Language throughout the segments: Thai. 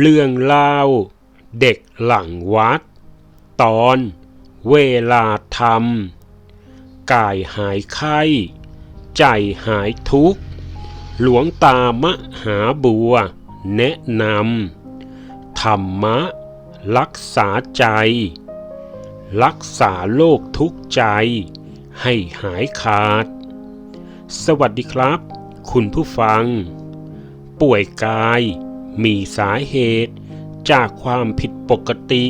เรื่องเล่า เด็กหลังวัด ตอนเวลาทำกายหายไข้ ใจหายทุกข์ หลวงตามหาบัว แนะนำธรรมะ รักษาใจ รักษาโลกทุกข์ใจ ให้หายขาด สวัสดีครับ คุณผู้ฟัง ป่วยกาย มีสาเหตุ จากความผิดปกติ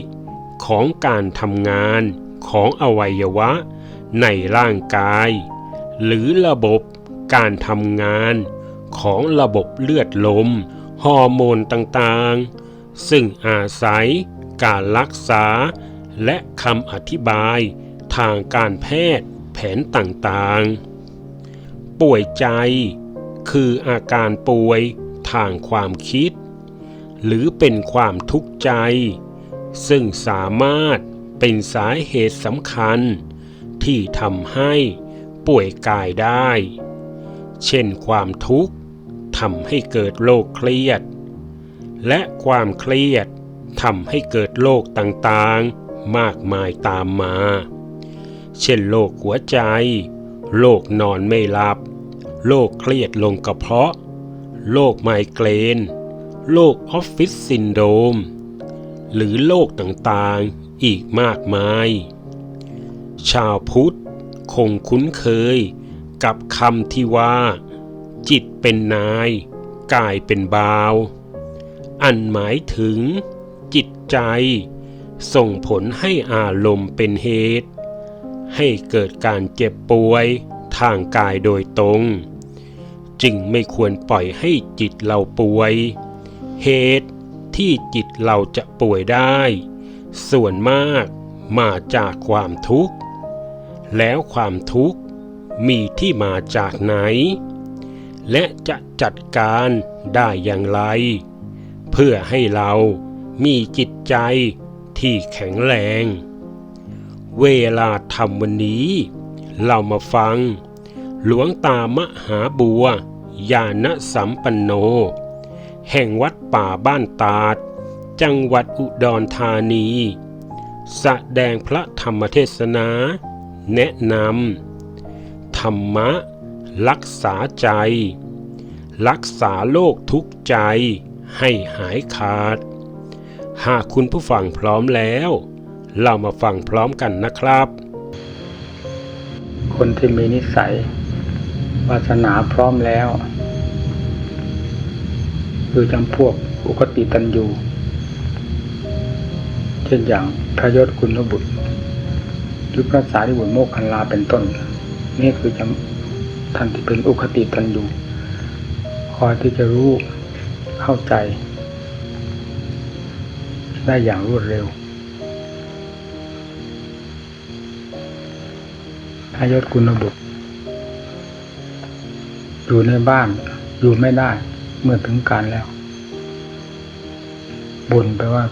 ของการทำงานของอวัยวะ ในร่างกาย หรือระบบการทำงานของระบบเลือดลม ฮอร์โมนต่างๆ ซึ่งอาศัยการรักษา และคำอธิบายทางการแพทย์แผนต่างๆ ป่วยใจ คืออาการป่วยทางความคิด หรือเป็นความทุกข์ใจ ซึ่งสามารถเป็นสาเหตุสำคัญ ที่ทำให้ป่วยกายได้ เช่นความทุกข์ทำให้เกิดโรคเครียด และความเครียดทำให้เกิดโรคต่างๆ มากมายตามมา เช่นโรคหัวใจ โรคนอนไม่หลับ โรคเครียดลงกระเพาะ โรคไมเกรน โรคออฟฟิศซินโดรมหรือโรคต่างๆอีกมากมาย ชาวพุทธคงคุ้นเคยกับคำที่ว่า จิตเป็นนายกายเป็นบ่าว อันหมายถึง จิตใจ ส่งผลให้อารมณ์เป็นเหตุ ให้เกิดการเจ็บป่วยทางกายโดยตรง จึงไม่ควรปล่อยให้จิตเราป่วย เหตุที่จิตเราจะป่วยได้ ส่วนมากมาจากความทุกข์ แล้วความทุกข์มีที่มาจากไหน และจะจัดการได้อย่างไร เพื่อให้เรามีจิตใจที่แข็งแรง เวลาทำวันนี้ เรามาฟัง หลวงตามหาบัวญาณสัมปันโน แห่งวัดป่าบ้านตาด จังหวัดอุดรธานีแสดงพระธรรมเทศนา แนะนำธรรมะ รักษาใจ รักษาโลกทุกใจให้หายขาด หากคุณผู้ฟังพร้อมแล้ว เรามาฟังพร้อมกันนะครับ คนที่มีนิสัยวาสนาพร้อมแล้ว คือจำพวกอุคติตันยูเช่นอย่างพระยศคุณบุตร หรือพระสารีบุตรโมกขันลาเป็นต้น นี่คือจำท่านที่เป็นอุคติตันยูคอยที่จะรู้เข้าใจ ได้อย่างรวดเร็วพระยศคุณบุตรอยู่ในบ้านอยู่ไม่ได้ เมื่อถึงการแล้วบ่นไปว่า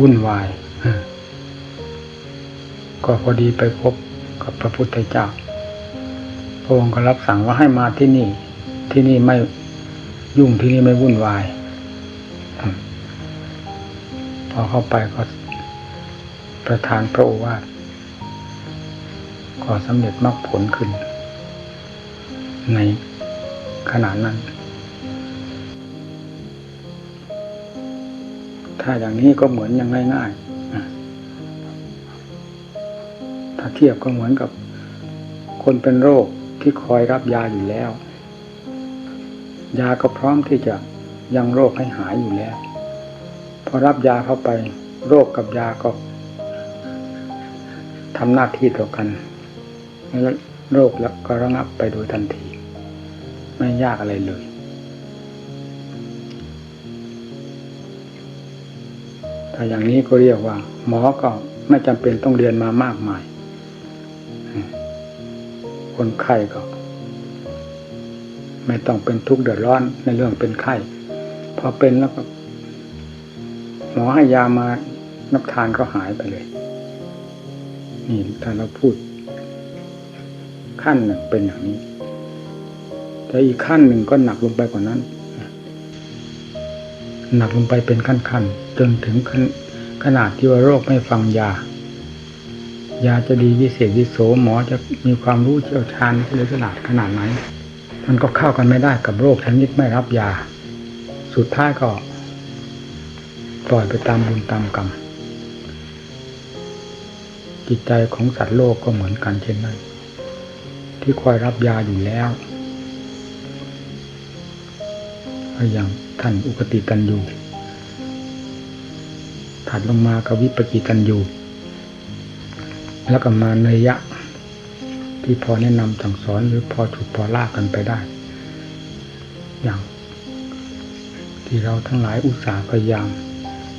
วุ่นวายก็พอดีไปพบกับพระพุทธเจ้า พระองค์ก็รับสั่งว่าให้มาที่นี่ ที่นี่ไม่ยุ่งที่นี่ไม่วุ่นวาย พอเข้าไปก็ประทานพระโอวาทก็สำเร็จมรรคผลขึ้น ในขณะนั้น ถ้าอย่างนี้ก็เหมือนอย่างง่ายๆถ้าเทียบก็เหมือนกับคนเป็นโรคที่คอยรับยาอยู่แล้ว ยาก็พร้อมที่จะยังโรคให้หายอยู่แล้ว พอรับยาเข้าไป โรคกับยาก็ทำหน้าที่ต่อกัน แล้วโรคแล้วก็ระงับไปโดยทันที ไม่ยากอะไรเลย ถ้าอย่างนี้ก็เรียกว่า หมอก็ไม่จำเป็นต้องเรียนมามากมาย คนไข้ก็ ไม่ต้องเป็นทุกข์เดือดร้อนในเรื่องเป็นไข้พอเป็นแล้วก็ หมอให้ยามานับทานก็หายไปเลย นี่ถ้าเราพูดขั้นหนึ่งเป็นอย่างนี้ แต่อีกขั้นหนึ่งก็หนักลงไปกว่านั้น หนักลงไปเป็นขั้นๆจนถึงขนขนาดที่ว่าโรคไม่ฟังยา ยาจะดีวิเศษวิโสหมอจะมีความรู้เชี่ยวชาญเฉลียวฉลาดขนาดไหน มันก็เข้ากันไม่ได้กับโรคชนิดไม่รับยา สุดท้ายก็ปล่อยไปตามบุญตามกรรมจิตใจของสัตว์โลกก็เหมือนกันเช่นนั้นที่คอยรับยาอยู่แล้ว อย่างท่านอุกติตันยูถัดลงมากวิปกิตันยูแล้วก็มาเนยยะ ที่พอแนะนำสั่งสอนหรือพอฉุดพอลากกันไปได้ อย่าง ที่เราทั้งหลายอุตส่าห์พยายาม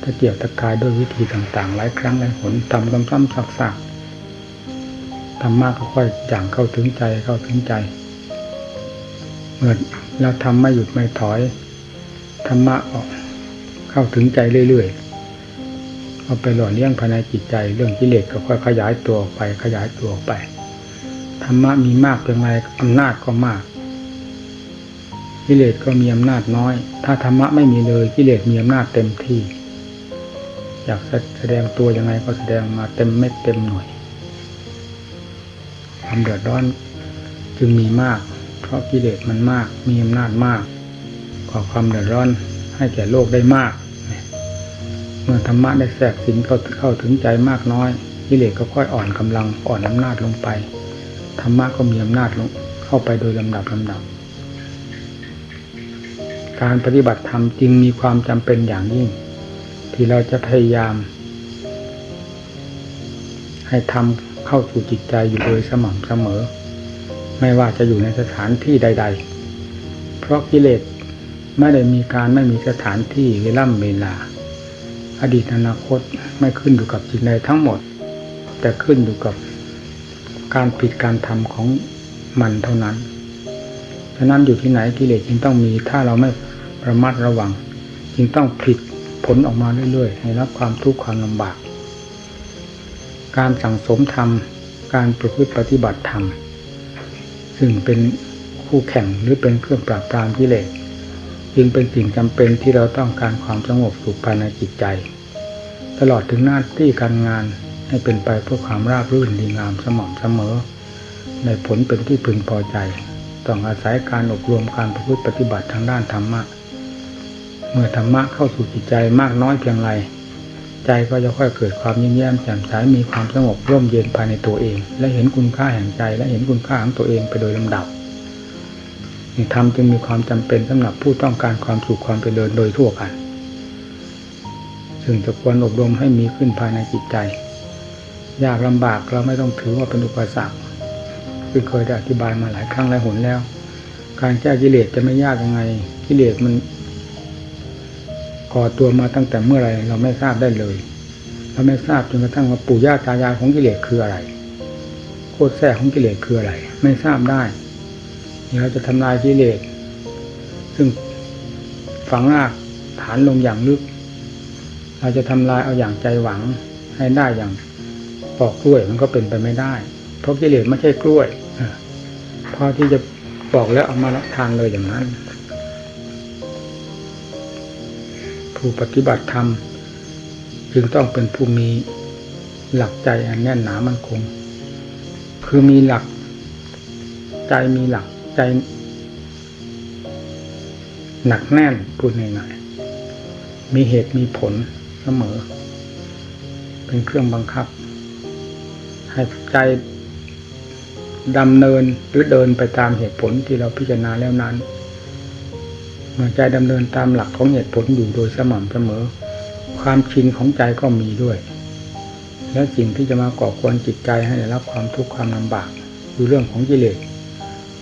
ตะเกียบตะกายด้วยวิธีต่างๆ หลายครั้งหลายหนทำซ้ำๆซักๆทำมากก็ค่อยจางเข้าถึงใจเข้าถึงใจ เมื่อเราทำไม่หยุดไม่ถอย ธรรมะก็เข้าถึงใจเรื่อยๆเอาไปหล่อเลี้ยงภายในจิตใจ เรื่องกิเลสก็ค่อยขยายตัวออกไปขยายตัวออกไปธรรมะมีมากเพียงไรอำนาจก็มากกิเลสก็มีอำนาจน้อย ถ้าธรรมะไม่มีเลยกิเลสมีอำนาจเต็มที่ อยากแสดงตัวยังไงก็แสดงมาเต็มเม็ดเต็มหน่วยความเดือดร้อนจึงมีมาก เพราะกิเลสมันมาก มีอำนาจมาก ก่อความเดือดร้อนให้แก่โลกได้มากเมื่อธรรมะได้แทรกสิงเข้าเข้าถึงใจมากน้อยกิเลสก็ค่อยอ่อนกำลังอ่อนอำนาจลงไปธรรมะก็มีอำนาจลงเข้าไปโดยลำดับลำดับ การปฏิบัติธรรมจึงมีความจำเป็นอย่างยิ่ง ที่เราจะพยายาม ให้ทำเข้าสู่จิตใจอยู่โดยสม่ำเสมอ ไม่ว่าจะอยู่ในสถานที่ใด ๆ เพราะกิเลส ไม่ได้มีการไม่มีสถานที่เวล่ำเวลา อดีตอนาคตไม่ขึ้นอยู่กับจิตใดทั้งหมด แต่ขึ้นอยู่กับการผิดการทำของมันเท่านั้น ฉะนั้นอยู่ที่ไหนกิเลสจึงต้องมีถ้าเราไม่ระมัดระวัง จึงต้องผิดผลออกมาเรื่อยๆ ให้รับความทุกข์ความลำบาก การสั่งสมธรรม การประพฤติปฏิบัติธรรม ซึ่งเป็นคู่แข่งหรือเป็นเครื่องปราบปรามกิเลส จึงเป็นสิ่งจำเป็นที่เราต้องการความสงบสุขภายในจิตใจ ตลอดถึงหน้าที่การงานให้เป็นไปเพื่อความราบรื่นดีงามสม่ำเสมอ ในผลเป็นที่พึงพอใจ ต้องอาศัยการอบรมการประพฤติปฏิบัติทางด้านธรรมะ เมื่อธรรมะเข้าสู่จิตใจมากน้อยเพียงไรใจก็จะค่อยเกิดความยิ้มแย้มแจ่มใสมีความสงบร่มเย็นภายในตัวเอง และเห็นคุณค่าแห่งใจ และเห็นคุณค่าของตัวเองไปโดยลำดับ ธรรมจึงมีความจำเป็นสำหรับผู้ต้องการความสุขความเจริญโดยทั่วกันซึ่งจะควรอบรมให้มีขึ้นภายในจิตใจ ยากลำบากเราไม่ต้องถือว่าเป็นอุปสรรคคือเคยได้อธิบายมาหลายครั้งหลายหนแล้ว การแก้กิเลสจะไม่ยากยังไง กิเลสมันก่อตัวมาตั้งแต่เมื่อไรเราไม่ทราบได้เลยเราไม่ทราบจนกระทั่งว่าปู่ย่าตายายของกิเลสคืออะไรโคตรแท้ของกิเลสคืออะไร ไม่ทราบได้ เราจะทำลายกิเลสซึ่งฝังรากฐานลงอย่างลึก เราจะทำลายเอาอย่างใจหวังให้ได้อย่างปอกกล้วยมันก็เป็นไปไม่ได้ เพราะกิเลสไม่ใช่กล้วยพอที่จะปอกแล้วเอามารับทานเลยอย่างนั้น ผู้ปฏิบัติธรรมจึงต้องเป็นผู้มีหลักใจอันแน่นหนามั่นคง คือมีหลักใจมีหลัก ใจหนักแน่นพูดง่ายๆมีเหตุมีผลเสมอ เป็นเครื่องบังคับ ให้ใจดำเนินหรือเดินไปตามเหตุผลที่เราพิจารณาแล้วนั้น เมื่อใจดำเนินตามหลักของเหตุผลอยู่โดยสม่ำเสมอ ความชินของใจก็มีด้วย และสิ่งที่จะมาก่อกวนจิตใจให้ได้รับความทุกข์ความลำบากคือเรื่องของกิเลส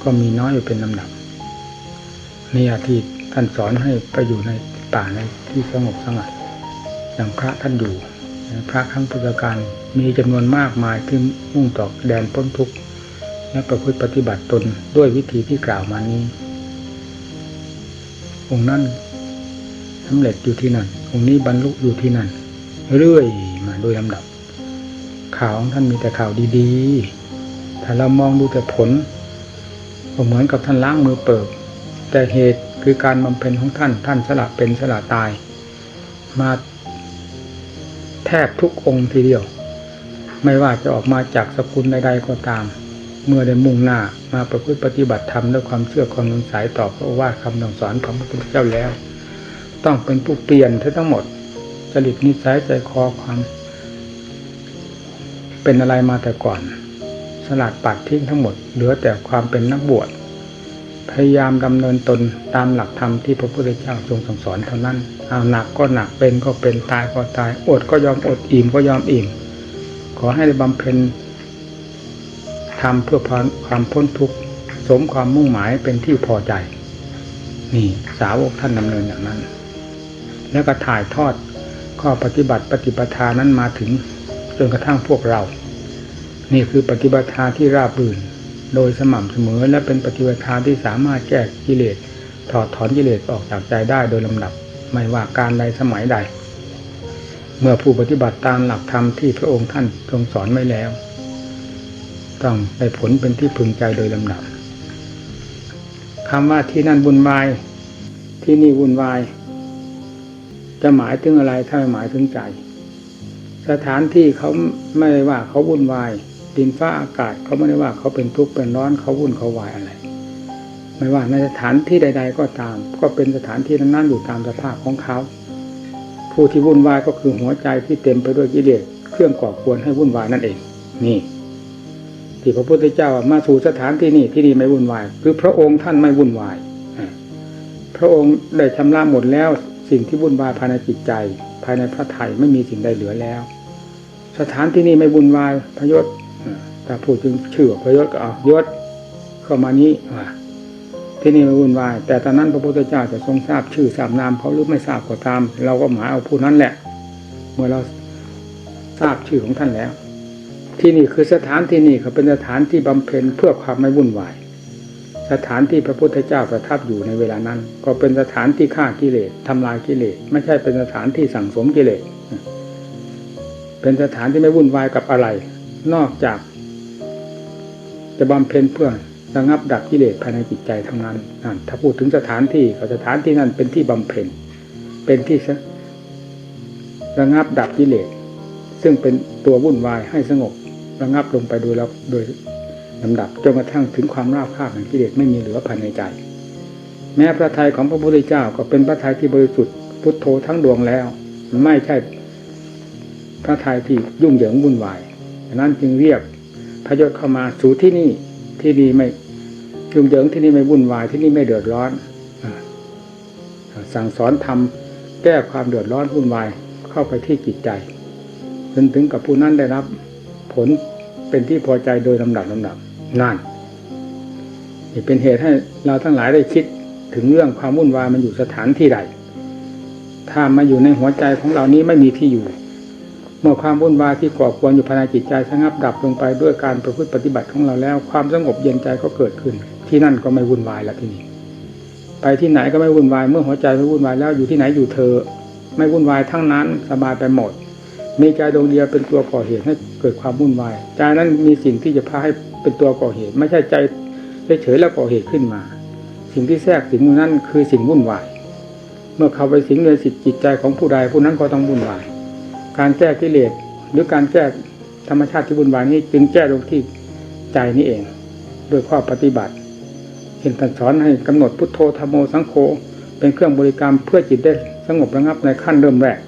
ก็มีน้อยอยู่เป็นลำดับนี่อาทิตท่านสอนให้ไปอยู่ในป่าในที่สงบสงัดอย่างพระท่านอยู่พระครั้งพุทธกาลมีจำนวนมากมายที่มุ่งต่อแดนพ้นทุกข์และประพฤติปฏิบัติตนด้วยวิธีที่กล่าวมานี้ องค์นั้นสำเร็จอยู่ที่นั่น องค์นี้บรรลุอยู่ที่นั่น เรื่อยมาโดยลำดับ ข่าวของท่านมีแต่ข่าวดีๆ ถ้าเรามองดูแต่ผล เหมือนกับท่านล้างมือเปิบแต่เหตุคือการบำเพ็ญของท่านท่านสละเป็นสละตาย มาแทบทุกองค์ทีเดียว ไม่ว่าจะออกมาจากสกุลใดๆก็ตาม เมื่อได้มุ่งหน้ามาประพฤติปฏิบัติธรรมด้วยความเชื่อความสงสัยต่อพระโอวาคำสั่งสอนของพระพุทธเจ้าแล้ว ต้องเป็นผู้เปลี่ยนทั้งหมดจริตนิสัยใจคอความ เป็นอะไรมาแต่ก่อน สลัดปัดทิ้งทั้งหมด เหลือแต่ความเป็นนักบวช พยายามดำเนินตนตามหลักธรรมที่พระพุทธเจ้าทรงสั่งสอนเท่านั้น เอาหนักก็หนักเป็นก็เป็นตายก็ตาย อดก็ยอมอดอิ่มก็ยอมอิ่ม ขอให้บำเพ็ญทำเพื่อความพ้นทุกข์สมความมุ่งหมายเป็นที่พอใจ นี่สาวกท่านดำเนินอย่างนั้น แล้วก็ถ่ายทอดข้อปฏิบัติปฏิปทานั้นมาถึงจนกระทั่งพวกเรา นี่คือปฏิบัติที่ราบรื่น โดยสม่ำเสมอและเป็นปฏิบัติที่สามารถแก้กิเลสถอดถอนกิเลสออกจากใจได้โดยลำดับ ไม่ว่าการใดสมัยใด เมื่อผู้ปฏิบัติตามหลักธรรมที่พระองค์ท่านทรงสอนไว้แล้ว ต้องได้ผลเป็นที่พึงใจโดยลำดับคำว่าที่นั่นวุ่นวายที่นี่วุ่นวาย จะหมายถึงอะไรถ้าไม่หมายถึงใจ สถานที่เขาไม่ได้ว่าเขาวุ่นวาย ดินฟ้าอากาศเขาไม่ได้ว่าเขาเป็นทุกข์เป็นร้อนเขาวุ่นเขาวายอะไร ไม่ว่าในสถานที่ใด ๆ ก็ตาม ก็เป็นสถานที่นั้นๆอยู่ตามสภาพของเขาผู้ที่วุ่นวายก็คือหัวใจที่เต็มไปด้วยกิเลสเครื่องก่อควรให้วุ่นวายนั่นเอง นี่ ที่พระพุทธเจ้ามาสู่สถานที่นี่ที่นี่ไม่วุ่นวาย คือพระองค์ท่านไม่วุ่นวายพระองค์ได้ชำระหมดแล้วสิ่งที่วุ่นวายภายในจิตใจ ภายในพระไถ่ไม่มีสิ่งใดเหลือแล้ว สถานที่นี้ไม่วุ่นวายพยศ แต่พูดถึงชื่อพยศก็เอายศเข้ามานี้ที่นี่ไม่วุ่นวาย แต่ตอนนั้นพระพุทธเจ้าจะทรงทราบชื่อทราบนามเขาหรือไม่ทราบก็ตาม เราก็หมายเอาผู้นั้นแหละ เมื่อเราทราบชื่อของท่านแล้ว ที่นี่คือสถานที่นี่เขาเป็นสถานที่บำเพ็ญเพื่อความไม่วุ่นวาย สถานที่พระพุทธเจ้าประทับอยู่ในเวลานั้น ก็เป็นสถานที่ฆ่ากิเลสทำลายกิเลสไม่ใช่เป็นสถานที่สั่งสมกิเลสเป็นสถานที่ไม่วุ่นวายกับอะไร นอกจาก จะบำเพ็ญเพื่อระงับดับกิเลสภายในจิตใจเท่านั้นถ้าพูดถึงสถานที่ก็สถานที่นั้นเป็นที่บำเพ็ญเป็นที่ระงับดับกิเลสซึ่งเป็นตัววุ่นวายให้สงบระงับลงไปโดยแล้วโดยลำดับจนกระทั่งถึงความราบคาบแห่งกิเลสไม่มีเหลือภายในใจ แม้พระทัยของพระพุทธเจ้าก็เป็นพระทัยที่บริสุทธิ์พุทโธทั้งดวงแล้ว ไม่ใช่พระทัยที่ยุ่งเหยิงวุ่นวาย ฉะนั้นจึงเรียกพระยศเข้ามาสู่ที่นี่ที่นี่ไม่ยุ่งเหยิงที่นี่ไม่วุ่นวายที่นี่ไม่เดือดร้อนสั่งสอนทำแก้ความเดือดร้อนวุ่นวายเข้าไปที่จิตใจจนถึงกับผู้นั้นได้รับ ผลเป็นที่พอใจโดยลำดับลำดับนั่นนี่เป็นเหตุให้เราทั้งหลายได้คิดถึงเรื่องความวุ่นวายมันอยู่สถานที่ใดถ้ามาอยู่ในหัวใจของเรานี้ไม่มีที่อยู่ มื่อความวุ่นวายที่ก่อควรอยู่ภายในจิตใจสงับดับลงไปด้วยการประพฤติปฏิบัติของเราแล้ว ความสงบเย็นใจก็เกิดขึ้น ที่นั่นก็ไม่วุ่นวายแล้วที่นี่ไปที่ไหนก็ไม่วุ่นวายเมื่อหัวใจไม่วุ่นวายแล้วอยู่ที่ไหนอยู่เธอ ไม่วุ่นวายทั้งนั้นสบายไปหมด มีใจดวงเดียวเป็นตัวก่อเหตุให้เกิดความวุ่นวายใจนั้นมีสิ่งที่จะพาให้เป็นตัวก่อเหตุ ไม่ใช่ใจเฉยๆแล้วก่อเหตุขึ้นมา สิ่งที่แทรกสิ่งนั้นคือสิ่งวุ่นวาย เมื่อเข้าไปสิงในสิทจิตใจของผู้ใดผู้นั้นก็ต้องวุ่นวาย การแก้กิเลสหรือการแก้ธรรมชาติที่วุ่นวายนี้ จึงแก้ลงที่ใจนี้เองโดยข้อปฏิบัติเห็นท่านสอนให้กำหนดพุทโธธรรมโมสังโฆเป็นเครื่องบริกรรมเพื่อจิตได้สงบระงับในขั้นเริ่มแรก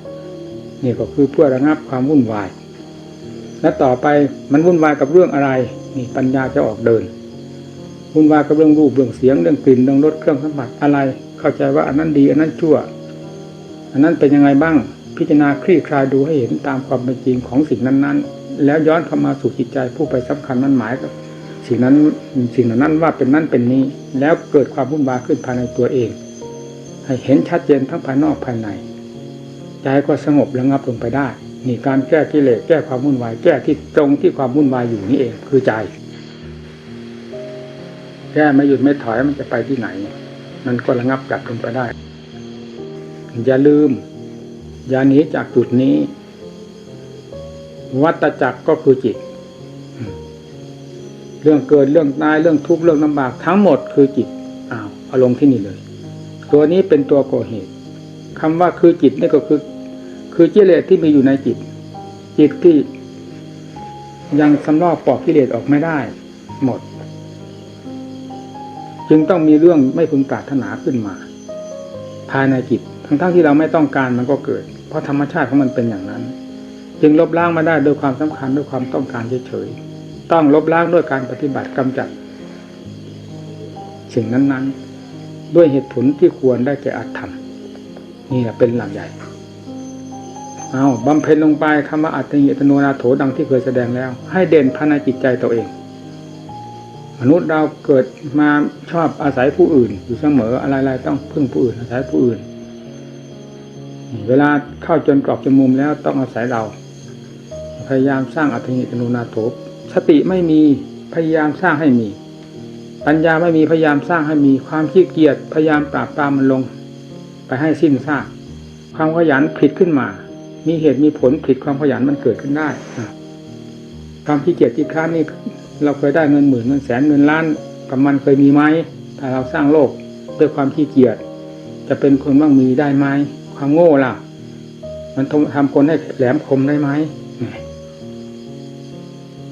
นี่ก็คือเพื่อระงับความวุ่นวาย และต่อไปมันวุ่นวายกับเรื่องอะไรนี่ปัญญาจะออกเดิน วุ่นวายกับเรื่องรูปเรื่องเสียงเรื่องกลิ่นเรื่องรสเครื่องสัมผัสอะไร เข้าใจว่าอันนั้นดีอันนั้นชั่ว อันนั้นเป็นยังไงบ้าง พิจารณาคลี่คลายดูให้เห็นตามความเป็นจริงของสิ่งนั้น ๆ แล้วย้อนเข้ามาสู่จิตใจผู้ไปสำคัญนั้นหมายกับสิ่งนั้นสิ่งนั้นว่าเป็นนั่นเป็นนี้ แล้วเกิดความวุ่นวายขึ้นภายในตัวเอง ให้เห็นชัดเจนทั้งภายนอกภายใน ใจก็สงบระงับลงไปได้นี่การแก้กิเลสแก้ความวุ่นวายแก้ที่ตรงที่ความวุ่นวายอยู่นี่เองคือใจ แก้ไม่หยุดไม่ถอยมันจะไปที่ไหน มันก็ระงับดับลงไปได้ อย่าลืม อย่าหนีจากจุดนี้ วัตจักรก็คือจิต เรื่องเกิดเรื่องตายเรื่องทุกข์เรื่องลำบากทั้งหมดคือจิตอ้าวอาลงที่นี่เลย ตัวนี้เป็นตัวก่อเหตุคำว่าคือจิตนี่ก็คือ คือกิเลสที่มีอยู่ในจิต จิตที่ยังสำลอกปอกกิเลสออกไม่ได้ หมด จึงต้องมีเรื่องไม่พึงปรารถนาขึ้นมา ภายในจิต ทั้งๆที่เราไม่ต้องการมันก็เกิด เพราะธรรมชาติของมันเป็นอย่างนั้น จึงลบล้างมาได้โดยความสำคัญด้วยความต้องการเฉยๆต้องลบล้างด้วยการปฏิบัติกำจัด สิ่งนั้นๆ ด้วยเหตุผลที่ควรได้แก่อัตธรรมนี่แหละเป็นหลักใหญ่เอาบำเพ็ญลงไปคำว่าอัตติยตโนนาโถดังที่เคยแสดงแล้ว ให้เด่นภายในจิตใจตัวเอง มนุษย์เราเกิดมาชอบอาศัยผู้อื่น อยู่เสมออะไรๆต้องพึ่งผู้อื่น อาศัยผู้อื่น เวลาเข้าจนกรอบจนมุมแล้วต้องอาศัยเรา พยายามสร้างอัตติยตโนนาโถสติไม่มีพยายามสร้างให้มี ปัญญาไม่มีพยายามสร้างให้มี ความขี้เกียจพยายามปราบปรามมันลง ไปให้สิ้นซากความขยันผลิตขึ้นมา มีเหตุมีผลผลิตความขยันมันเกิดขึ้นได้ความขี้เกียจที่ค้านนี่เราเคยได้เงินหมื่นเงินแสนเงินล้านกับมันเคยมีไหมถ้าเราสร้างโลกด้วยความขี้เกียจจะเป็นคนบ้างมีได้ไหม ความโง่ล่ะ มันทำคนให้แหลมคมได้ไหม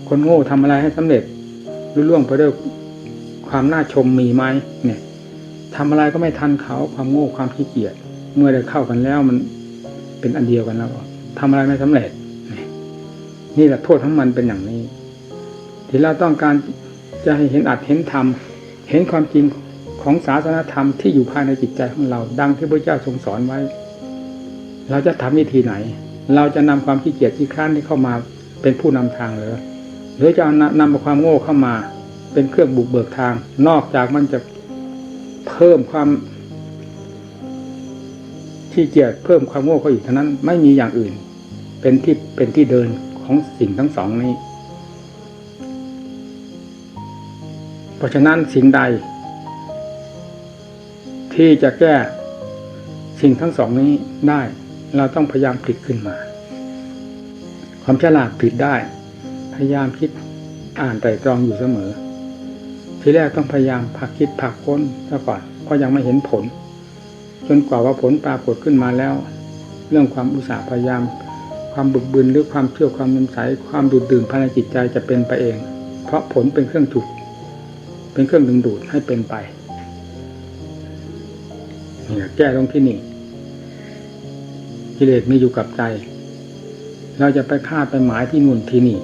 คนโง่ทำอะไรให้สำเร็จรุ่ล่วงไปด้วยความน่าชมมีไหมเนี่ยทำอะไรก็ไม่ทันเขาความโง่ความขี้เกียจเมื่อได้เข้ากันแล้วมันเป็นอันเดียวกันแล้วทำอะไรไม่สำเร็จนี่นี่แหละโทษของมันเป็นอย่างนี้ ที่เราต้องการจะให้เห็นอัดเห็นธรรมเห็นความจริงของศาสนธรรมที่อยู่ภายในจิตใจของเรา ดังที่พระเจ้าทรงสอนไว้ เราจะทำวิธีไหน เราจะนำความขี้เกียจที่คร้านที่เข้ามาเป็นผู้นำทางหรือ หรือจะเอานำความโง่เข้ามา เป็นเครื่องบุกเบิกทาง นอกจากมันจะเพิ่มความขี้เกียจเพิ่มความโง่เข้าอีกเท่านั้นไม่มีอย่างอื่น เป็นที่เป็นที่เดินของสิ่งทั้งสองนี้ เพราะฉะนั้นสิ่งใด ที่จะแก้สิ่งทั้งสองนี้ได้ เราต้องพยายามผลิตขึ้นมา ความฉลาดผลิตได้ พยายามคิดอ่านไตรตรองอยู่เสมอ ทีแรกต้องพยายามผักคิดผักค้นซะก่อนเพราะยังไม่เห็นผล จนกว่าว่าผลปรากฏขึ้นมาแล้ว เรื่องความอุตสาห์พยายาม ความบึกบึนหรือความเที่ยวความน้ำใสความดูดดื่มภายในจิตใจจะเป็นไปเอง เพราะผลเป็นเครื่องจุดเป็นเครื่องดึงดูดให้เป็นไปนี่แก้ตรงที่นี่ กิเลสมีอยู่กับใจ เราจะไปคาดไปหมายที่นู่นที่นี่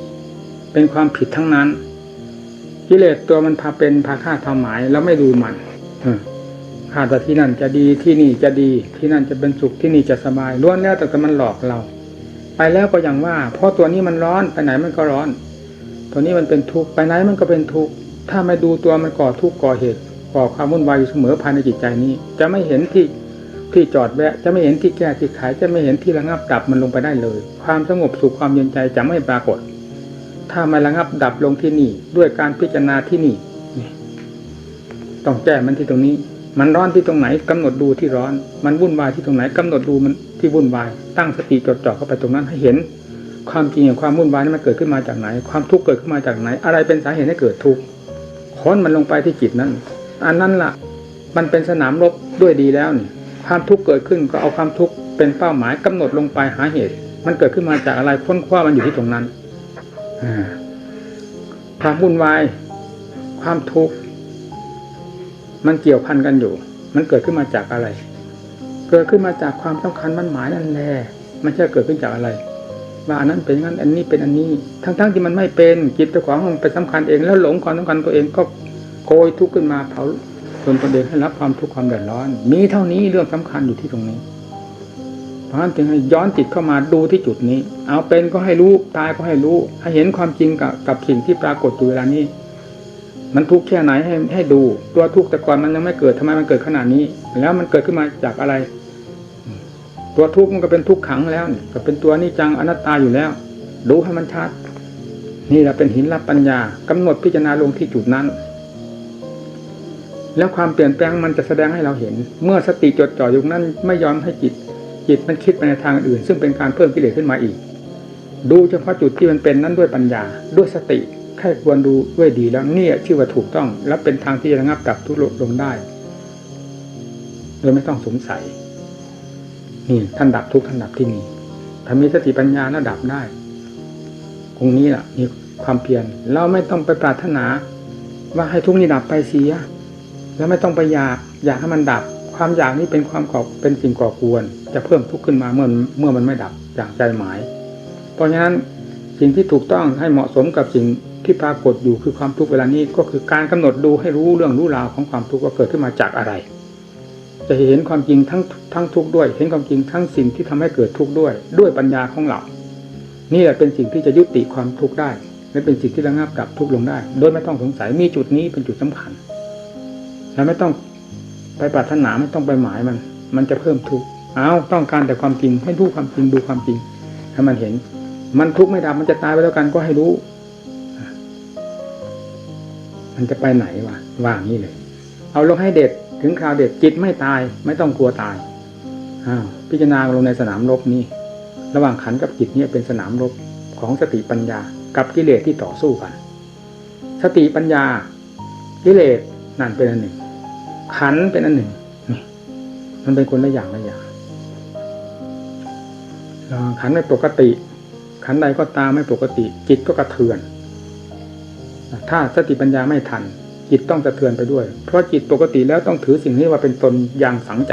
เป็นความผิดทั้งนั้น กิเลสตัวมันพาเป็นพาคาดพาหมายแล้วไม่ดูมันคาดว่าที่นั่นจะดีที่นี่จะดี ที่นั่นจะเป็นสุขที่นี่จะสบายล้วนแล้วแต่มันหลอกเรา ไปแล้วก็อย่างว่า เพราะตัวนี้มันร้อนไปไหนมันก็ร้อน ตัวนี้มันเป็นทุกข์ไปไหนมันก็เป็นทุกข์ถ้าไม่ดูตัวมันก่อทุกข์ก่อเหตุก่อความวุ่นวายอยู่เสมอภายในจิตใจนี้ จะไม่เห็นที่ ที่จอดแวะจะไม่เห็นที่แก้ที่ขายจะไม่เห็นที่ระงับดับมันลงไปได้เลย ความสงบสุขความเย็นใจจะไม่ปรากฏ ถ้าม่ระงับดับลงที่นี่ ด้วยการพิจารณาที่นี่ต้องแก้มันที่ตรงนี้ มันร้อนที่ตรงไหนกำหนดดูที่ร้อน มันวุ่นวายที่ตรงไหนกำหนดดูมันที่วุ่นวาย ตั้งสติจดจ่อเข้าไปตรงนั้นให้เห็น ความจริงของความวุ่นวายนั้นมันเกิดขึ้นมาจากไหน ความทุกข์เกิดขึ้นมาจากไหน อะไรเป็นสาเหตุให้เกิดทุกข์ค้นมันลงไปที่จิตนั้น อันนั้นล่ะ มันเป็นสนามรบด้วยดีแล้วนี่ ความทุกข์เกิดขึ้นก็เอาความทุกข์เป็นเป้าหมายกำหนดลงไปหาเหตุ มันเกิดขึ้นมาจากอะไรค้นคว้ามันอยู่ที่ตรงนั้นความวุ่นวายความทุกข์มันเกี่ยวพันกันอยู่ มันเกิดขึ้นมาจากอะไร เกิดขึ้นมาจากความต้องการมันหมายนั่นแหละม่ใช่เกิดขึ้นจากอะไรว่าอันนั้นเป็นงั้นอันนี้เป็นอันนี้ ทั้งๆทที่มันไม่เป็นจิตเจ้าของมันไปสำคัญเองแล้วหลงความสำคัญตัวเองก็โกยทุกข์ขึ้นมาเผา จนตนเองให้รับความทุกข์ความเดือดร้อน มีเท่านี้เรื่องสำคัญอยู่ที่ตรงนี้ เพราะฉะนั้นจึงให้ย้อนจิตเข้ามาดูที่จุดนี้ เอาเป็นก็ให้รู้ตายก็ให้รู้ ให้เห็นความจริงกับกับสิ่งที่ปรากฏอยู่เวลานี้ มันทุกข์แค่ไหนให้ให้ดู ตัวทุกข์แต่ก่อนมันยังไม่เกิดทำไมมันเกิดขนาดนี้ แล้วมันเกิดขึ้นมาจากอะไร ตัวทุกข์มันก็เป็นทุกข์ขังแล้วเนี่ยก็เป็นตัวนิจังอนัตตาอยู่แล้ว ดูให้มันชัดนี่แหละเป็นหินรับปัญญากำหนดพิจารณาลงที่จุดนั้น แล้วความเปลี่ยนแปลงมันจะแสดงให้เราเห็น เมื่อสติจดจ่ออยู่นั้นไม่ยอมให้จิต จิตมันคิดไปในทางอื่น ซึ่งเป็นการเพิ่มกิเลสขึ้นมาอีก ดูเฉพาะจุดที่มันเป็นนั้นด้วยปัญญา ด้วยสติแค่ควรดูด้วยดีแล้วเนี่ยชื่อว่าถูกต้อง และเป็นทางที่จะระงับดับทุกข์ลงได้โดยไม่ต้องสงสัยนี่ท่านดับทุกข์ท่านดับที่นี่ถ้ามีสติปัญญาแล้วดับได้ตรงนี้แหละมีความเพียรเราไม่ต้องไปปรารถนา ว่าให้ทุกข์นี้ดับไปเสีย แล้วไม่ต้องไปอยากอยากให้มันดับ ความอยากนี้เป็นความก่อเป็นสิ่งก่อกวนจะเพิ่มทุกข์ขึ้นมาเมื่อเมื่อมันไม่ดับอย่างใจหมาย เพราะฉะนั้นสิ่งที่ถูกต้องให้เหมาะสมกับสิ่งที่ปรากฏอยู่คือความทุกข์เวลานี้ก็คือการกำหนดดูให้รู้เรื่องรู้ราวของความทุกข์ว่าเกิดขึ้นมาจากอะไร จะเห็นความจริงทั้งทั้งทุกข์ด้วย เห็นความจริงทั้งสิ่งที่ทำให้เกิดทุกข์ด้วย ด้วยปัญญาของเรา นี่แหละเป็นสิ่งที่จะยุติความทุกข์ได้และเป็นสิ่งที่ระงับดับทุกข์ลงได้ โดยไม่ต้องสงสัยมีจุดนี้เป็นจุดสำคัญ และไม่ต้องไปปรารถนาไม่ต้องไปหมายมัน มันจะเพิ่มทุกข์เอาต้องการแต่ความจริงให้รู้ความจริงดูความจริงให้มันเห็น มันทุกข์ไม่ดับมันจะตายไปแล้วกันก็ให้รู้ มันจะไปไหนวะว่างนี่เลย เอาลงให้เด็ดถึงคราวเด็ดจิตไม่ตาย ไม่ต้องกลัวตายอ้าวพิจารณาลงในสนามรบนี่ระหว่างขันกับจิตเนี่ยเป็นสนามรบของสติปัญญา กับกิเลสที่ต่อสู้กัน สติปัญญา กิเลสนั่นเป็นอันหนึ่ง ขันเป็นอันหนึ่งนี่มันเป็นคนละอย่างละอย่างขันไม่ปกติ ขันใดก็ตามไม่ปกติ จิตก็กระเทือน ถ้าสติปัญญาไม่ทัน จิตต้องสะเทือนไปด้วย เพราะจิตปกติแล้วต้องถือสิ่งนี้ว่าเป็นตนอย่างฝังใจ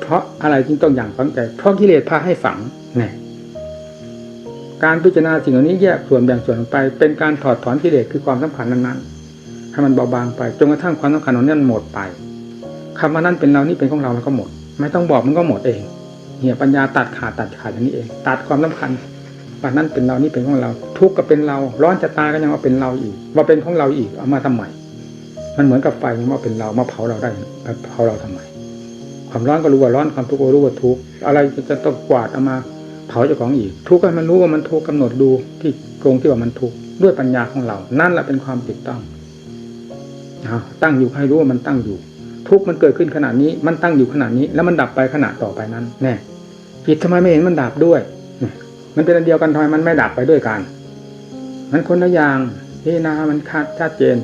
เพราะอะไรจึงต้องอย่างฝังใจ เพราะกิเลสพาให้ฝังเนี่ยการพิจารณาสิ่งเหล่านี้แยกส่วนแบ่งส่วนไป เป็นการถอดถอนกิเลสคือความสำคัญนั้นๆ ให้มันเบาบางไปจนกระทั่งความสำคัญของนั้นหมดไปคำว่านั้นเป็นเรานี่เป็นของเราแล้วก็หมด ไม่ต้องบอกมันก็หมดเองเนี่ยปัญญาตัดขาดตัดขาดอย่างนี้เอง ตัดความสำคัญว่านั้นเป็นเรานี่เป็นของเรา ทุกข์ก็เป็นเรา ร้อนจะตายก็ยังว่าเป็นเราอีกว่าเป็นของเราอีกเอามาทำไมมันเหมือนกับไฟมันว่าเป็นเรามาเผาเราได้เผาเราทำไมความร้อนก็รู้ว่าร้อนความทุกข์ก็รู้ว่าทุกข์อะไรจะต้องกวาดเอามาเผาเจ้าของอีก ทุกข์ให้มันรู้ว่ามันทุกข์กำหนดดูที่ตรงที่ว่ามันทุกข์ด้วยปัญญาของเรา นั่นแหละเป็นความถูกต้อง ตั้งอยู่ให้รู้ว่ามันตั้งอยู่ ทุกมันเกิดขึ้นขนาดนี้ มันตั้งอยู่ขนาดนี้ แล้วมันดับไปขณะต่อไปนั้น แน่จิตทำไมไม่เห็นมันดับด้วย มันเป็นอันเดียวกันทำไมมันไม่ดับไปด้วยกัน มันคนละอย่างนี่นะมันคาดชัดเจน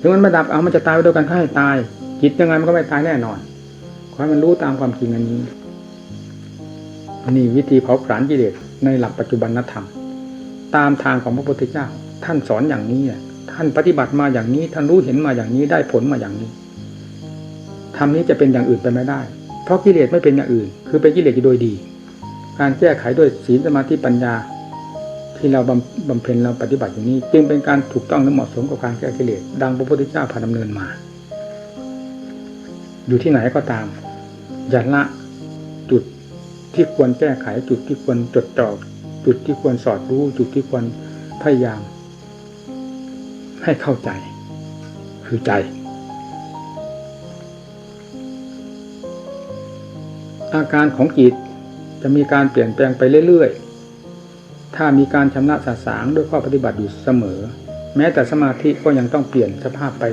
ถึงมันไม่ดับเอามันจะตายไปด้วยกันก็ให้ตาย จิตยังไงมันก็ไม่ตายแน่นอนขอให้มันรู้ตามความจริงอันนี้อันนี้วิธีเผาผลาญกิเลสในหลักปัจจุบันธรรม ตามทางของพระพุทธเจ้า ท่านสอนอย่างนี้ ท่านปฏิบัติมาอย่างนี้ ท่านรู้เห็นมาอย่างนี้ได้ผลมาอย่างนี้ทำนี้จะเป็นอย่างอื่นไปไม่ได้ เพราะกิเลสไม่เป็นอย่างอื่น คือเป็นกิเลสโดยดี การแก้ไขด้วยศีลสมาธิปัญญา ที่เราบำบำเพ็ญเราปฏิบัติอย่างนี้ จึงเป็นการถูกต้องและเหมาะสมกับการแก้กิเลสดังพระพุทธเจ้าพาดำเนินมา อยู่ที่ไหนก็ตามอย่าละจุดที่ควรแก้ไขจุดที่ควรจดจ่อจุดที่ควรสอดรู้จุดที่ควรพยายาม ให้เข้าใจ คือใจ อาการของจิตจะมีการเปลี่ยนแปลงไปเรื่อยๆ ถ้ามีการชำระสาสางด้วยข้อปฏิบัติอยู่เสมอ แม้แต่สมาธิก็ยังต้องเปลี่ยนสภาพไป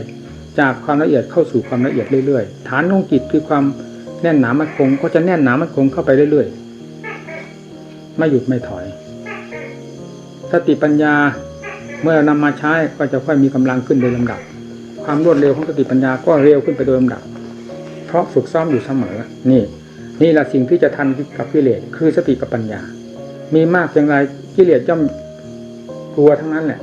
จากความละเอียดเข้าสู่ความละเอียดเรื่อยๆ ฐานของจิตคือความแน่นหนามันคงก็จะแน่นหนามันคงเข้าไปเรื่อยๆ ไม่หยุดไม่ถอย สติปัญญา เมื่อนำมาใช้ก็จะค่อยมีกำลังขึ้นโดยลำดับ ความรวดเร็วของสติปัญญาก็เร็วขึ้นไปโดยลำดับ เพราะฝึกซ้อมอยู่เสมอ นี่ นี่แหละสิ่งที่จะทันกับกิเลสคือสติกับปัญญา มีมากเพียงไรกิเลสย่อมกลัวทั้งนั้นแหละ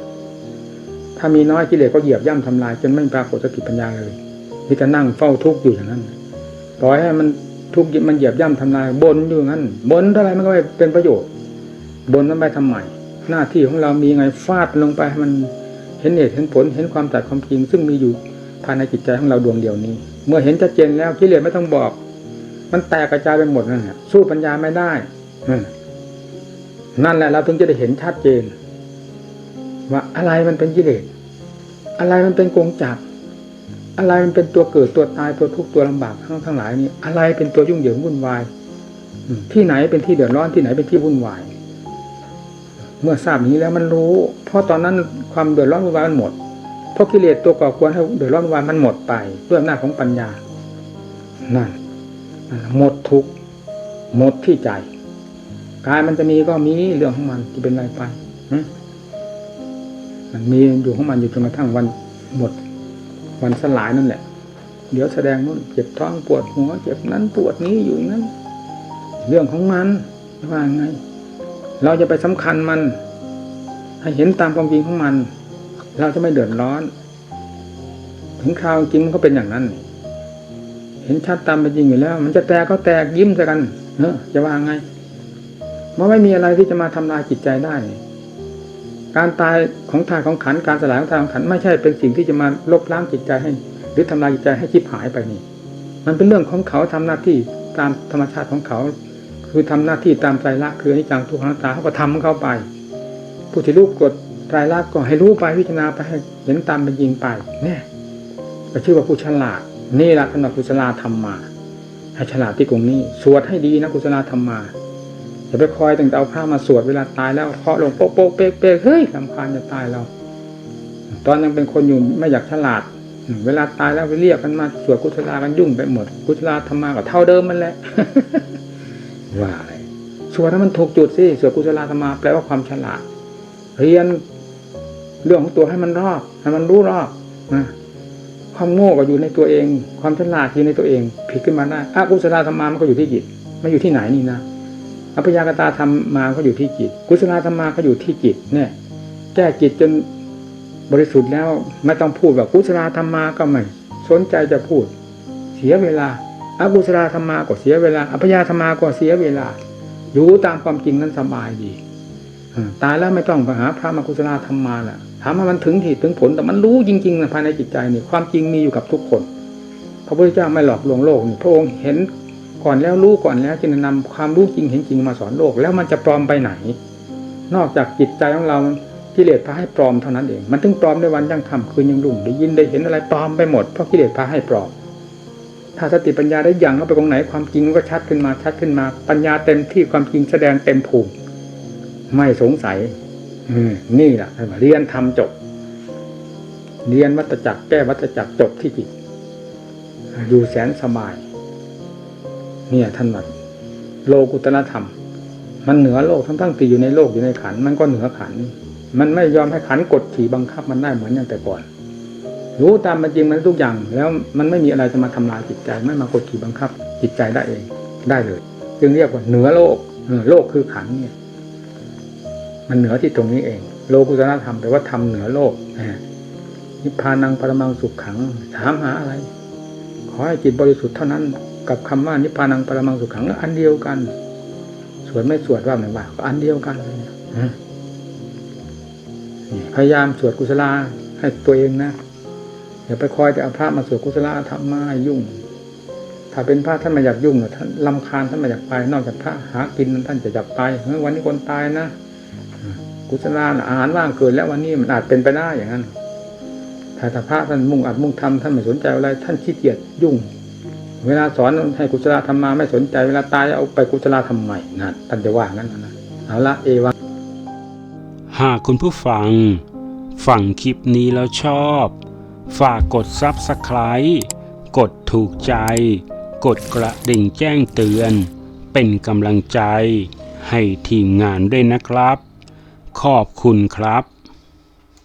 ถ้ามีน้อยกิเลสก็เหยียบย่ำทำลาย จนไม่ปรากฏสติปัญญาเลยที่จะนั่งเฝ้าทุกข์อยู่อย่างนั้นปล่อยให้มันทุกข์มันเหยียบย่ำทำลายบนอยู่งั้นบนเท่าไรมันก็ไม่เป็นประโยชน์บนมันไปทำไม หน้าที่ของเรามีไงฟาดลงไปให้มันเห็นเหตุเห็นผลเห็นความตัดความจริงซึ่งมีอยู่ภายในจิตใจของเราดวงเดียวนี้ เมื่อเห็นชัดเจนแล้วกิเลสไม่ต้องบอก มันแตกกระจายไปหมดนั่นแหละสู้ปัญญาไม่ได้นั่นแหละเราถึงจะได้เห็นชัดเจน ว่าอะไรมันเป็นกิเลสอะไรมันเป็นกงจักรอะไรมันเป็นตัวเกิดตัวตายตัวทุกข์ตัวลำบากทั้งทั้งหลายนี้อะไรเป็นตัวยุ่งเหยิงวุ่นวายที่ไหนเป็นที่เดือดร้อนที่ไหนเป็นที่วุ่นวาย เมื่อทราบอย่างนี้แล้วมันรู้ เพราะตอนนั้นความเดือดร้อนวุ่นวายมันหมด เพราะกิเลสตัวก่อควรให้เดือดร้อนวุ่นวายมันหมดไป ด้วยอำนาจของปัญญา นั่น หมดทุกหมดที่ใจ กายมันจะมีก็มีเรื่องของมันจะเป็นอะไรไป มันมีอยู่ของมันอยู่จนกระทั่งวันหมด วันสลายนั่นแหละ เดี๋ยวแสดงนู่นเจ็บท้องปวดหัวเจ็บนั้นปวดนี้อยู่นั้น เรื่องของมันว่าไง เราจะไปสำคัญมัน ให้เห็นตามความจริงของมัน เราจะไม่เดือดร้อน ถึงคราวจริงมันก็เป็นอย่างนั้น เห็นชัดตามเป็นจริงอยู่แล้ว มันจะแตกก็แตกยิ้มใส่กันเนอะจะว่าไงมันไม่มีอะไรที่จะมาทำลายจิตใจได้ การตายของธาตุของขันการสลายของธาตุของขันไม่ใช่เป็นสิ่งที่จะมาลบล้างจิตใจให้ หรือทำลายจิตใจให้ชิบหายไปนี่ มันเป็นเรื่องของเขาทำหน้าที่ตามธรรมชาติของเขา คือทำหน้าที่ตามไตรลักษณ์คืออนิจจังทุกขังตตาเขาก็ทำของเขาไป ผู้ที่รู้กฎไตรลักษณ์ก็ให้รู้ไปพิจารณาไปให้เห็นตามเป็นจริงไปเนี่ยก็ชื่อว่าผู้ฉลาดนี่แหละสำหรับกุศลธรรมมาให้ฉลาดที่ตรงนี้ สวดให้ดีนะกุศลธรรมมาอย่าไปคอยตั้งแต่เอาผ้ามาสวดเวลาตายแล้วเคาะลงโป๊ะโป๊ะเป๊ะเป๊ะเฮ้ยลำคาญจะตายเรา ตอนยังเป็นคนอยู่ไม่อยากฉลาด เวลาตายแล้วไปเรียกกันมาสวดกุศลากันยุ่งไปหมด กุศลธรรมาก็เท่าเดิมมันแหละ ว่าอะไรสวดให้มันถูกจุดสิสวดกุศลธรรมาแปลว่าความฉลาด เรียนเรื่องของตัวให้มันรอบให้มันรู้รอบนะความโง่ก็อยู่ในตัวเอง ความฉลาดอยู่ในตัวเอง ผิดขึ้นมาได้อากุศลธรรมามันก็อยู่ที่จิตไม่อยู่ที่ไหนนี่นะอภิญญากตาธรรมมาก็อยู่ที่จิต กุศลธรรมาก็อยู่ที่จิตเนี่ยแก้จิตจนบริสุทธิ์แล้วไม่ต้องพูดแบบกุศลธรรมาก็ไม่สนใจจะพูด เสียเวลา อากุศลธรรมาก็เสียเวลาอภิญญาธรรมาก็เสียเวลาอยู่ตามความจริงนั้นสบายดีตายแล้วไม่ต้องไปหาพระมากุศลธรรมาล่ะถามว่ามันถึงที่ถึงผลแต่มันรู้จริงๆนะภายในจิตใจนี่ความจริงมีอยู่กับทุกคน พระพุทธเจ้าไม่หลอกลวงโลกนี่พระองค์เห็นก่อนแล้วรู้ก่อนแล้วจึงนำความรู้จริงเห็นจริงมาสอนโลก แล้วมันจะปลอมไปไหน นอกจากจิตใจของเรากิเลสพาให้ปลอมเท่านั้นเอง มันถึงปลอมในวันยังค่ำคืนยังรุ่งได้ยินได้เห็นอะไรปลอมไปหมดเพราะกิเลสพาให้ปลอม ถ้าสติปัญญาได้ยังเข้าไปตรงไหนความจริงมันก็ชัดขึ้นมาชัดขึ้นมา ปัญญาเต็มที่ความจริงแสดงเต็มภูมิไม่สงสัย อืมนี่แหละเรียนทำจบ เรียนวัตจักรแก้วัตจักรจบที่จิตอยู่แสนสบาย เนี่ยท่านว่าโลกุตละธรรม มันเหนือโลกทั้งทั้งๆที่อยู่ในโลกอยู่ในขัน มันก็เหนือขัน มันไม่ยอมให้ขันกดขี่บังคับมันได้เหมือนอย่างแต่ก่อน รู้ตามเป็นจริงมันทุกอย่าง แล้วมันไม่มีอะไรจะมาทำลายจิตใจ ไม่มากดขี่บังคับ จิตใจได้เองได้เลย จึงเรียกว่าเหนือโลกเอโลกคือขันเนี่ย มันเหนือที่ตรงนี้เอง โลกุตละธรรมแปลว่าทำเหนือโลกนะนิพพานังปรมังสุขขัง ถามหาอะไร ขอให้จิตบริสุทธิ์เท่านั้น กับคำว่านิพพานังปรมังสุขขังอันเดียวกันสวดไม่สวดว่าไม่ว่าก็อันเดียวกันพยายามสวดกุศลาให้ตัวเองนะ อย่าไปคอยแต่เอาพระมาสวดกุศลาทำมาหยุ่ง ถ้าเป็นพระท่านไม่อยากยุ่งหรอท่านลำคาญท่านไม่อยากไป นอกจากพระหากินท่านจะอยากไปเวันนี้คนตายนะกุศลาอาหารว่างเกินแล้ววันนี้มันอาจเป็นไปได้อย่างนั้นถ้าถ้าพระท่านมุ่งอัดมุ่งทำท่านไม่สนใจอะไร ท่านขี้เกียจยุ่ง เวลาสอนให้กุศลธรรมมาไม่สนใจ เวลาตายเอาไปกุศลธรรมใหม่นั่นท่านจะว่างั้นนะเอาละเอวังหากคุณผู้ฟัง ฟังคลิปนี้แล้วชอบ ฝากกด Subscribe กดถูกใจ กดกระดิ่งแจ้งเตือน เป็นกำลังใจให้ทีมงานด้วยนะครับ ขอบคุณครับ